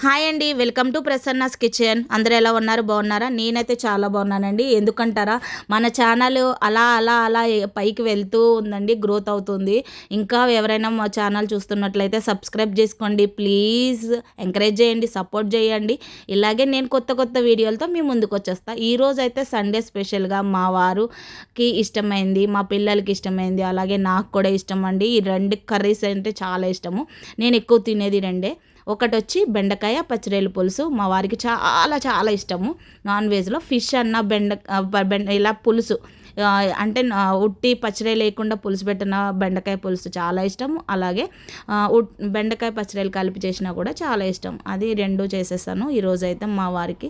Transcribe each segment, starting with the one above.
Hi అండి welcome to Prasanna's kitchen. అందరూ ఎలా ఉన్నారు? బాగున్నారా? నేనైతే చాలా బాగున్నానండి. ఎందుకంటారా? మన ఛానల్ అలా అలా అలా పైకి వెళ్తూ ఉందండి గ్రోత్ అవుతుంది. ఇంకా ఎవరైనా మా ఛానల్ చూస్తున్నట్లయితే సబ్స్క్రైబ్ చేసుకోండి. ప్లీజ్ ఎంకరేజ్ చేయండి సపోర్ట్ చేయండి. ఇలాగే నేను కొత్త కొత్త వీడియోలతో మీ ముందుకు వచ్చేస్తా. ఈరోజు అయితే సండే స్పెషల్గా మా వారుకి ఇష్టమైంది మా పిల్లలకి ఇష్టమైంది అలాగే నాకు కూడా ఇష్టం అండి. ఈ రెండు కర్రీస్ అంటే చాలా ఇష్టము. నేను ఎక్కువ తినేది రెండే. ఒకటి వచ్చి బెండకాయ పచ్చిరేలు పులుసు. మా వారికి చాలా చాలా ఇష్టము. నాన్ వెజ్లో ఫిష్ అన్న బెండ బెండ ఇలా పులుసు. అంటే ఉట్టి పచ్చడి లేకుండా పులుసు పెట్టిన బెండకాయ పులుసు చాలా ఇష్టం అలాగే ఉట్- బెండకాయ పచ్చడిలు కలిపి చేసినా కూడా చాలా ఇష్టం. అది రెండు చేసేస్తాను ఈరోజు అయితే మా వారికి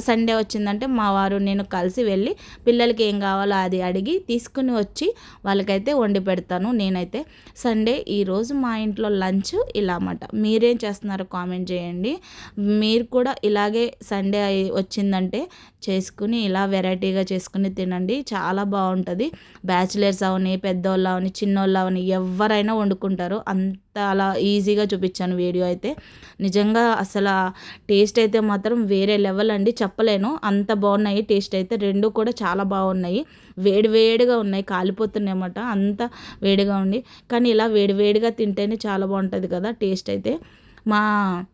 సండే వచ్చిందంటే మా వారు నేను కలిసి వెళ్ళి పిల్లలకి ఏం కావాలో అది అడిగి తీసుకుని వచ్చి వాళ్ళకైతే వండి పెడతాను. నేనైతే సండే ఈరోజు మా ఇంట్లో లంచ్ ఇలా అన్నమాట. మీరేం చేస్తున్నారో కామెంట్ చేయండి. మీరు కూడా ఇలాగే సండే వచ్చిందంటే చేసుకుని ఇలా వెరైటీగా చేసుకుని తినండి. చాలా చాలా బాగుంటుంది. బ్యాచిలర్స్ అవని పెద్దోళ్ళు అవని చిన్నోళ్ళు అవని ఎవరైనా వండుకుంటారు. అంత అలా ఈజీగా చూపించాను వీడియో అయితే. నిజంగా అసలు టేస్ట్ అయితే మాత్రం వేరే లెవెల్ అండి. చెప్పలేను. అంత బాగున్నాయి. టేస్ట్ అయితే రెండు కూడా చాలా బాగున్నాయి. వేడి వేడిగా ఉన్నాయి. కాలిపోతున్నాయి అన్నమాట అంత వేడిగా ఉంది. కానీ ఇలా వేడి వేడిగా తింటేనే చాలా బాగుంటుంది కదా టేస్ట్ అయితే. మా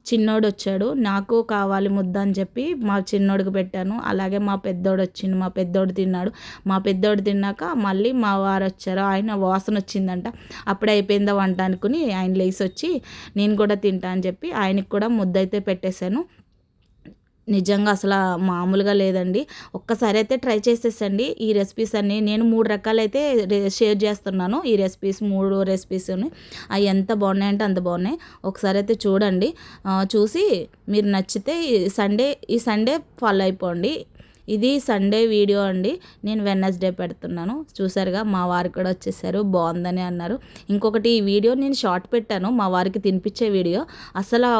చిన్నోడు వచ్చాడు. నాకు కావాలి ముద్ద అని చెప్పి మా చిన్నోడికి పెట్టాను. అలాగే మా పెద్దోడు వచ్చిండు. మా పెద్దోడు తిన్నాడు. మా పెద్దోడు తిన్నాక మళ్ళీ మా వారు వచ్చారు. ఆయన వాసన వచ్చిందంట. అప్పుడే అయిపోయిందా వంట అనుకుని ఆయన లేచి వచ్చి నేను కూడా తింటా అని చెప్పి ఆయనకి కూడా ముద్ద అయితే పెట్టేశాను. నిజంగా అసలు మామూలుగా లేదండి. ఒక్కసారి అయితే ట్రై చేసేసండి ఈ రెసిపీస్ అన్ని. నేను మూడు రకాలైతే షేర్ చేస్తున్నాను. ఈ రెసిపీస్ మూడు రెసిపీస్ అవి ఎంత బాగున్నాయంటే అంత బాగున్నాయి. ఒకసారి అయితే చూడండి. చూసి మీరు నచ్చితే ఈ సండే ఈ సండే ఫాలో అయిపోండి. ఇది సండే వీడియో అండి. నేను వెన్నస్డే పెడుతున్నాను. చూసారుగా మా వారు కూడా వచ్చేసారు. బాగుందని అన్నారు. ఇంకొకటి ఈ వీడియో నేను షార్ట్ పెట్టాను. మా వారికి తినిపించే వీడియో. అసలు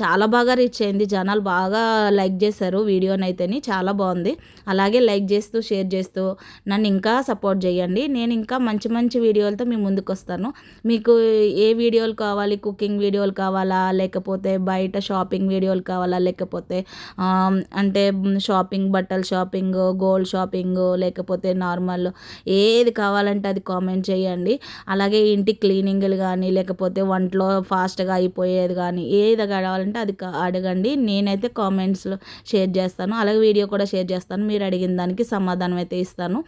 చాలా బాగా రీచ్ అయింది. జనాలు బాగా లైక్ చేశారు వీడియోనైతేని. చాలా బాగుంది. అలాగే లైక్ చేస్తూ షేర్ చేస్తూ నన్ను ఇంకా సపోర్ట్ చేయండి. నేను ఇంకా మంచి మంచి వీడియోలతో మీ ముందుకు వస్తాను మీకు ఏ వీడియోలు కావాలి? కుకింగ్ వీడియోలు కావాలా? లేకపోతే బయట షాపింగ్ వీడియోలు కావాలా? లేకపోతే అంటే షాపింగ్ బట్ బట్టల షాపింగ్ గోల్డ్ షాపింగ్ లేకపోతే నార్మల్ ఏది కావాలంటే అది కామెంట్ చేయండి. అలాగే ఇంటి క్లీనింగ్లు కానీ లేకపోతే వంటలో ఫాస్ట్గా అయిపోయేది కానీ ఏది కావాలంటే అది కా- అడగండి. నేనైతే కామెంట్స్లో షేర్ చేస్తాను. అలాగే వీడియో కూడా షేర్ చేస్తాను. మీరు అడిగిన దానికి సమాధానం అయితే ఇస్తాను.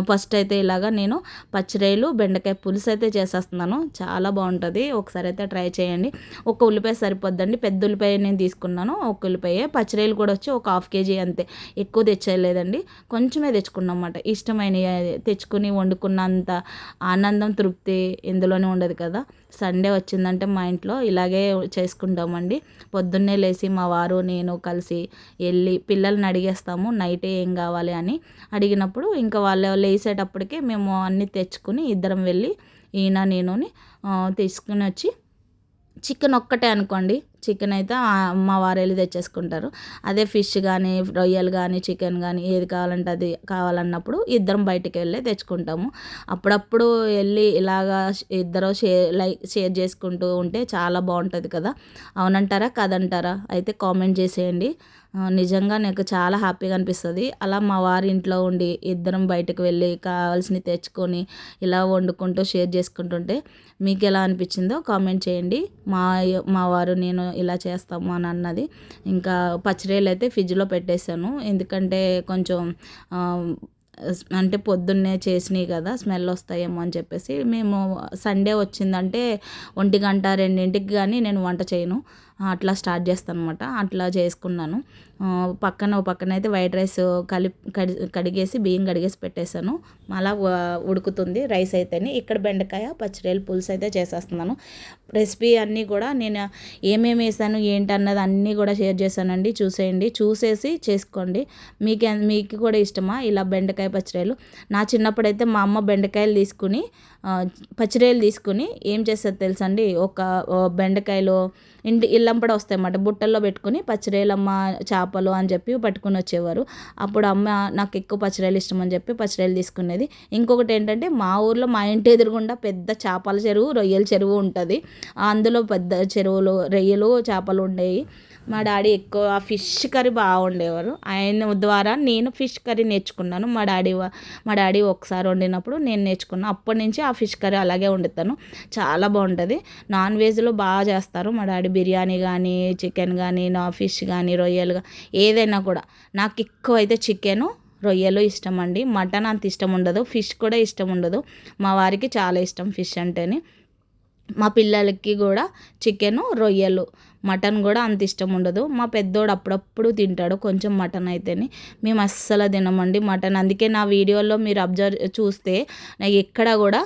ఫస్ట్ అయితే ఇలాగా నేను పచ్చిరాయలు బెండకాయ పులుసు అయితే చేసేస్తున్నాను. చాలా బాగుంటుంది. ఒకసారి అయితే ట్రై చేయండి. ఒక ఉల్లిపాయ సరిపోద్దండి. పెద్ద ఉల్లిపాయ నేను తీసుకున్నాను. ఒక ఉల్లిపాయ. పచ్చిరాయలు కూడా వచ్చి ఒక హాఫ్ కేజీ అంతే. ఎక్కువ తెచ్చేయలేదండి. కొంచెమే తెచ్చుకున్నాం అన్నమాట ఇష్టమైన తెచ్చుకుని వండుకున్నంత ఆనందం తృప్తి ఇందులోనే ఉండదు కదా. సండే వచ్చిందంటే మా ఇంట్లో ఇలాగే చేసుకుంటామండి. పొద్దున్నే లేచి మా వారు నేను కలిసి వెళ్ళి పిల్లల్ని అడిగేస్తాము నైట్ ఏం కావాలి అని. అడిగినప్పుడు ఇంకా వాళ్ళు లేసేటప్పటికే మేము అన్నీ తెచ్చుకుని ఇద్దరం వెళ్ళి ఈయన నేనుని తీసుకుని వచ్చి చికెన్ ఒక్కటే అనుకోండి. చికెన్ అయితే మా వారు వెళ్ళి తెచ్చేసుకుంటారు. అదే ఫిష్ కానీ రొయ్యలు కానీ చికెన్ కానీ ఏది కావాలంటే అది కావాలన్నప్పుడు ఇద్దరం బయటికి వెళ్ళి తెచ్చుకుంటాము. అప్పుడప్పుడు వెళ్ళి ఇలాగా ఇద్దరు షేర్ లైక్ షేర్ చేసుకుంటూ ఉంటే చాలా బాగుంటుంది కదా. అవునంటారా? కదంటారా? అయితే కామెంట్ చేసేయండి. నిజంగా నాకు చాలా హ్యాపీగా అనిపిస్తుంది. అలా మా వారి ఇంట్లో ఉండి ఇద్దరం బయటకు వెళ్ళి కావాల్సినవి తెచ్చుకొని ఇలా వండుకుంటూ షేర్ చేసుకుంటుంటే మీకు ఎలా అనిపించిందో కామెంట్ చేయండి. మా మా వారు నేను ఇలా చేస్తాము అని అన్నది. ఇంకా పచ్చిరేలు అయితే ఫ్రిడ్జ్లో పెట్టేశాను. ఎందుకంటే కొంచెం అంటే పొద్దున్నే చేసినాయి కదా స్మెల్ వస్తాయేమో అని చెప్పేసి మేము సండే వచ్చిందంటే ఒంటి గంట రెండింటికి కానీ నేను వంట చేయను. అట్లా స్టార్ట్ చేస్తాను అనమాట అట్లా చేసుకున్నాను. పక్కన ఓ పక్కన అయితే వైట్ రైస్ కలిపి కడి కడిగేసి బియ్యం కడిగేసి పెట్టేశాను. అలా ఉడుకుతుంది రైస్ అయితేనే. ఇక్కడ బెండకాయ పచ్చిరేలు పులుసు అయితే చేసేస్తున్నాను. రెసిపీ అన్నీ కూడా నేను ఏమేమి వేసాను ఏంటి అన్నది అన్నీ కూడా షేర్ చేశానండి. చూసేయండి. చూసేసి చేసుకోండి. మీకు మీకు కూడా ఇష్టమా? ఇలా బెండకాయ పచ్చిరేలు. నా చిన్నప్పుడైతే మా అమ్మ బెండకాయలు తీసుకుని పచ్చిరేలు తీసుకుని ఏం చేస్తారు తెలుసా అండి? ఒక బెండకాయలో ఇంటి ఇలా లంపడ వస్తాయి అన్నమాట. బుట్టల్లో పెట్టుకుని పచ్చిరేలమ్మ చేపలు అని చెప్పి పట్టుకుని వచ్చేవారు. అప్పుడు అమ్మ నాకు ఎక్కువ పచ్చిరేలు ఇష్టం అని చెప్పి పచ్చిరేలు తీసుకునేది. ఇంకొకటి ఏంటంటే మా ఊర్లో మా ఇంటి ఎదురుగుండా పెద్ద చేపల చెరువు రొయ్యల చెరువు ఉంటుంది. అందులో పెద్ద చెరువులు రొయ్యలు చేపలు ఉండేవి. మా డాడీ ఎక్కువ ఫిష్ కర్రీ బాగుండేవారు ఆయన ద్వారా నేను ఫిష్ కర్రీ నేర్చుకున్నాను. మా డాడీ మా డాడీ ఒకసారి వండినప్పుడు నేను నేర్చుకున్నాను అప్పటి నుంచి ఆ ఫిష్ కర్రీ అలాగే వండుతాను. చాలా బాగుంటుంది. నాన్ వెజ్లో బాగా చేస్తారు. మా డాడీ బిర్యానీ కానీ చికెన్ కానీ నా ఫిష్ కానీ రొయ్యలు ఏదైనా కూడా. నాకు ఎక్కువ అయితే చికెను రొయ్యలు ఇష్టం అండి. మటన్ అంత ఇష్టం ఉండదు. ఫిష్ కూడా ఇష్టం ఉండదు. మా వారికి చాలా ఇష్టం ఫిష్ అంటేనే. మా పిల్లలకి కూడా చికెను రొయ్యలు మటన్ కూడా అంత ఇష్టం ఉండదు. మా పెద్దోడు అప్పుడప్పుడు తింటాడు. కొంచెం మటన్ అయితేనే. మేము అస్సలు తినమండి మటన్. అందుకే నా వీడియోలో మీరు అబ్జర్వ్ చూస్తే నాకు ఎక్కడ కూడా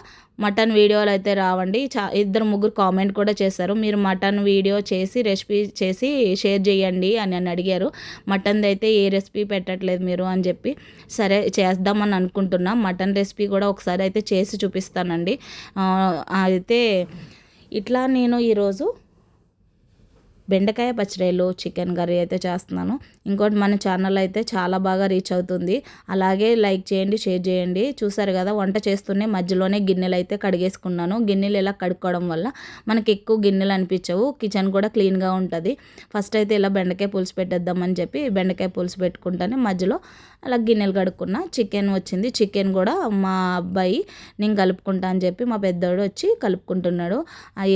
మటన్ వీడియోలు అయితే రావండి. చా ఇద్దరు ముగ్గురు కామెంట్ కూడా చేశారు. మీరు మటన్ వీడియో చేసి రెసిపీ చేసి షేర్ చేయండి అని అని అడిగారు. మటన్ది అయితే ఏ రెసిపీ పెట్టట్లేదు మీరు అని చెప్పి సరే చేద్దామని అనుకుంటున్నా. మటన్ రెసిపీ కూడా ఒకసారి అయితే చేసి చూపిస్తానండి. అయితే ఇట్లా నేను ఈరోజు బెండకాయ పచ్చడిలో చికెన్ కర్రీ అయితే చేస్తున్నాను. ఇంకోటి మన ఛానల్ అయితే చాలా బాగా రీచ్ అవుతుంది. అలాగే లైక్ చేయండి షేర్ చేయండి. చూసారు కదా వంట చేస్తూనే మధ్యలోనే గిన్నెలు అయితే కడిగేసుకున్నాను. గిన్నెలు ఇలా కడుక్కోవడం వల్ల మనకి ఎక్కువ గిన్నెలు అనిపించవు. కిచెన్ కూడా క్లీన్గా ఉంటుంది. ఫస్ట్ అయితే ఇలా బెండకాయ పులుసు పెట్టేద్దామని చెప్పి బెండకాయ పులుసు పెట్టుకుంటానే. మధ్యలో అలా గిన్నెలు కడుక్కున్నా చికెన్ వచ్చింది. చికెన్ కూడా మా అబ్బాయి నేను కలుపుకుంటా అని చెప్పి మా పెద్దోడు వచ్చి కలుపుకుంటున్నాడు.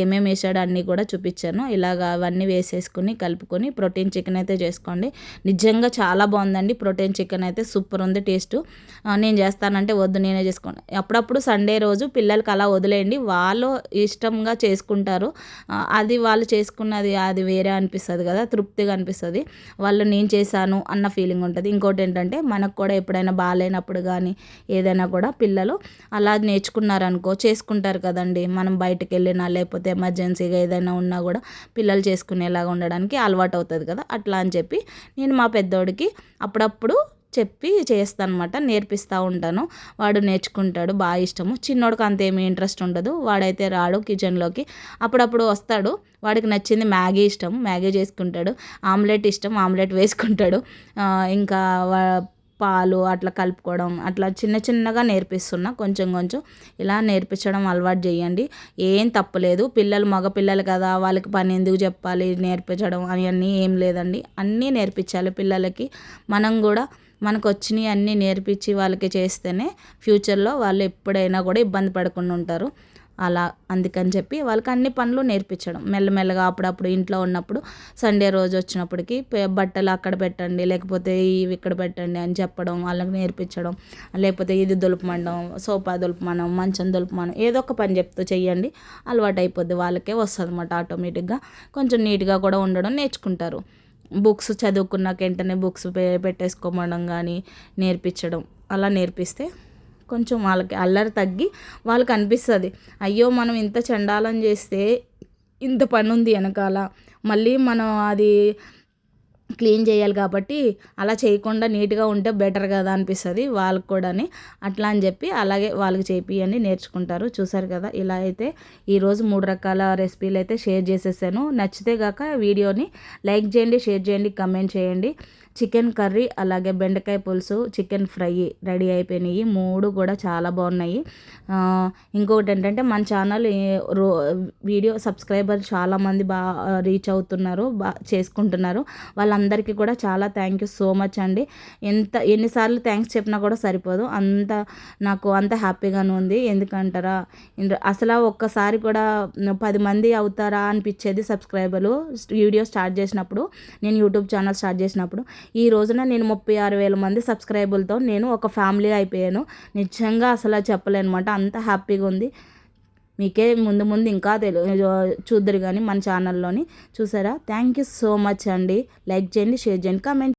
ఏమేమి వేసాడు అన్నీ కూడా చూపించాను. ఇలాగ అవన్నీ వేసేసుకుని కలుపుకొని ప్రోటీన్ చికెన్ అయితే చేసుకోండి. నిజంగా చాలా బాగుందండి. ప్రోటీన్ చికెన్ అయితే సూపర్ ఉంది టేస్ట్. నేను చేస్తానంటే వద్దు నేనే చేసుకోండి అప్పుడప్పుడు సండే రోజు పిల్లలకి అలా వదిలేయండి. వాళ్ళు ఇష్టంగా చేసుకుంటారు. అది వాళ్ళు చేసుకున్నది అది వేరే అనిపిస్తుంది కదా తృప్తిగా అనిపిస్తుంది. వాళ్ళు నేను చేశాను అన్న ఫీలింగ్ ఉంటుంది. ఇంకోటి ఏంటంటే మనకు కూడా ఎప్పుడైనా బాగాలేనప్పుడు కానీ ఏదైనా కూడా పిల్లలు అలా నేర్చుకున్నారనుకో చేసుకుంటారు కదండి. మనం బయటకు వెళ్ళినా లేకపోతే ఎమర్జెన్సీగా ఏదైనా ఉన్నా కూడా పిల్లలు చేసుకునే తినేలాగా ఉండడానికి అలవాటు అవుతుంది కదా అట్లా అని చెప్పి నేను మా పెద్దోడికి అప్పుడప్పుడు చెప్పి చేస్తాను అనమాట నేర్పిస్తూ ఉంటాను. వాడు నేర్చుకుంటాడు బాగా ఇష్టము. చిన్నోడికి అంతేమీ ఇంట్రెస్ట్ ఉండదు వాడైతే రాడు కిచెన్లోకి. అప్పుడప్పుడు వస్తాడు వాడికి నచ్చింది మ్యాగీ ఇష్టం మ్యాగీ చేసుకుంటాడు. ఆమ్లెట్ ఇష్టం ఆమ్లెట్ వేసుకుంటాడు. ఇంకా పాలు అట్లా కలుపుకోవడం అట్లా చిన్న చిన్నగా నేర్పిస్తున్నా. కొంచెం కొంచెం ఇలా నేర్పించడం అలవాటు చేయండి. ఏం తప్పలేదు పిల్లలు మగ పిల్లలు కదా వాళ్ళకి పని ఎందుకు చెప్పాలి నేర్పించడం అవన్నీ ఏం లేదండి. అన్నీ నేర్పించాలి పిల్లలకి. మనం కూడా మనకు వచ్చినవి అన్నీ నేర్పించి వాళ్ళకి చేస్తేనే ఫ్యూచర్లో వాళ్ళు ఎప్పుడైనా కూడా ఇబ్బంది పడకుండా ఉంటారు. అలా అందుకని చెప్పి వాళ్ళకి అన్ని పనులు నేర్పించడం. మెల్లమెల్లగా అప్పుడప్పుడు ఇంట్లో ఉన్నప్పుడు సండే రోజు వచ్చినప్పటికి బట్టలు అక్కడ పెట్టండి లేకపోతే ఇవి ఇక్కడ పెట్టండి అని చెప్పడం వాళ్ళకి నేర్పించడం లేకపోతే ఇది దులుపమండం సోఫా దులుపమనం మంచం దులుపమనం ఏదో ఒక పని చెప్తూ చెయ్యండి. అలవాటు అయిపోద్ది వాళ్ళకే వస్తుంది అనమాట ఆటోమేటిక్గా. కొంచెం నీట్గా కూడా ఉండడం నేర్చుకుంటారు. బుక్స్ చదువుకున్నాక వెంటనే బుక్స్ పెట్టేసుకోమడం కానీ నేర్పించడం అలా నేర్పిస్తే కొంచెం వాళ్ళకి అల్లరి తగ్గి వాళ్ళకి అనిపిస్తుంది. అయ్యో మనం ఇంత చండాలం చేస్తే ఇంత పని ఉంది వెనకాల. మళ్ళీ మనం అది క్లీన్ చేయాలి కాబట్టి అలా చేయకుండా నీట్గా ఉంటే బెటర్ కదా అనిపిస్తుంది వాళ్ళకి కూడా అట్లా అని చెప్పి అలాగే వాళ్ళకి చేపియండి నేర్చుకుంటారు. చూసారు కదా ఇలా అయితే ఈరోజు మూడు రకాల రెసిపీలు అయితే షేర్ చేసేసాను. నచ్చితే కాక వీడియోని లైక్ చేయండి షేర్ చేయండి కమెంట్ చేయండి. చికెన్ కర్రీ అలాగే బెండకాయ పులుసు చికెన్ ఫ్రై రెడీ అయిపోయినాయి. మూడు కూడా చాలా బాగున్నాయి. ఇంకొకటి ఏంటంటే మన ఛానల్ రో వీడియో సబ్స్క్రైబర్ చాలామంది బాగా రీచ్ అవుతున్నారు బా చేసుకుంటున్నారు. వాళ్ళందరికీ కూడా చాలా థ్యాంక్ యూ సో మచ్ అండి. ఎంత ఎన్నిసార్లు థ్యాంక్స్ చెప్పినా కూడా సరిపోదు. అంత నాకు అంత హ్యాపీగానే ఉంది. ఎందుకంటారా? అసలు ఒక్కసారి కూడా పది మంది అవుతారా అనిపించేది సబ్స్క్రైబర్లు. వీడియో స్టార్ట్ చేసినప్పుడు నేను యూట్యూబ్ ఛానల్ స్టార్ట్ చేసినప్పుడు. ఈ రోజున నేను ముప్పై ఆరు వేల మంది సబ్స్క్రైబర్లతో నేను ఒక ఫ్యామిలీ అయిపోయాను. నిజంగా అసలు చెప్పలేనమాట. అంత హ్యాపీగా ఉంది. మీకే ముందు ముందు ఇంకా తెలు చూద్దరు కానీ మన ఛానల్లోని. చూసారా? థ్యాంక్ యూ సో మచ్ అండి. లైక్ చేయండి షేర్ చేయండి కామెంట్